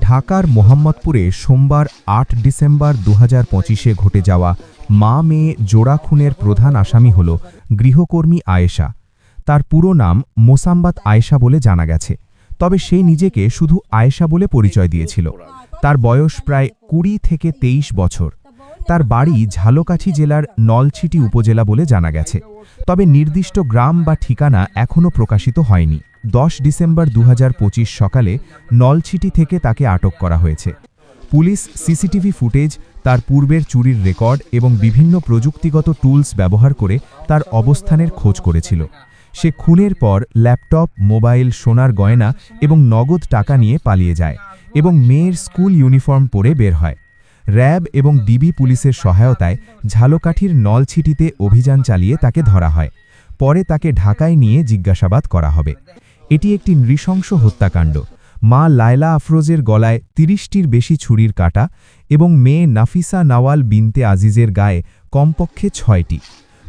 ঢাকার মোহাম্মদপুরে সোমবার আট ডিসেম্বর দু হাজার ঘটে যাওয়া মা মেয়ে জোড়া খুনের প্রধান আসামি হল গৃহকর্মী আয়েশা। তার পুরো নাম মোসাম্বাত আয়েশা বলে জানা গেছে। তবে সে নিজেকে শুধু আয়েশা বলে পরিচয় দিয়েছিল। তার বয়স প্রায় কুড়ি থেকে তেইশ বছর। তার বাড়ি ঝালকাঠি জেলার নলছিটি উপজেলা বলে জানা গেছে। তবে নির্দিষ্ট গ্রাম বা ঠিকানা এখনও প্রকাশিত হয়নি। দশ ডিসেম্বর দু হাজার পঁচিশ সকালে নলছিটি থেকে তাকে আটক করা হয়েছে। পুলিশ সিসিটিভি ফুটেজ, তার পূর্বের চুরির রেকর্ড এবং বিভিন্ন প্রযুক্তিগত টুলস ব্যবহার করে তার অবস্থানের খোঁজ করেছিল। সে খুনের পর ল্যাপটপ, মোবাইল, সোনার গয়না এবং নগদ টাকা নিয়ে পালিয়ে যায় এবং মেয়ের স্কুল ইউনিফর্ম পরে বের হয়। র্যাব এবং ডিবি পুলিশের সহায়তায় ঝালকাঠির নলছিটিতে অভিযান চালিয়ে তাকে ধরা হয়। পরে তাকে ঢাকায় নিয়ে জিজ্ঞাসাবাদ করা হবে। এটি একটি নৃশংস হত্যাকাণ্ড। মা লায়লা আফরোজের গলায় তিরিশটির বেশি ছুরির কাটা এবং মেয়ে নাফিসা নাওয়াল বিনতে আজিজের গায়ে কমপক্ষে ছয়টি।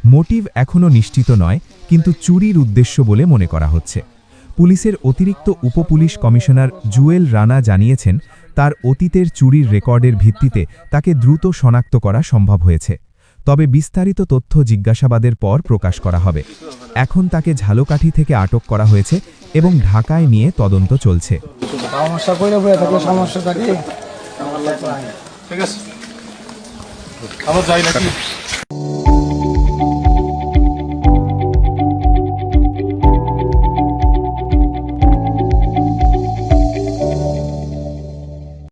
মোটিভ এখনও নিশ্চিত নয়, কিন্তু চুরির উদ্দেশ্য বলে মনে করা হচ্ছে। পুলিশের অতিরিক্ত উপপুলিশ কমিশনার জুয়েল রানা জানিয়েছেন, তার অতীতের চুরির রেকর্ডের ভিত্তিতে তাকে দ্রুত শনাক্ত করা সম্ভব হয়েছে। তবে বিস্তারিত তথ্য জিজ্ঞাসাবাদের পর প্রকাশ করা হবে। এখন তাকে ঝালকাঠি থেকে আটক করা হয়েছে এবং ঢাকায় নিয়ে তদন্ত চলছে। সমস্যা করে বয়ে থাকলে সমস্যা থাকে। ঠিক আছে। আবার যাই নাকি?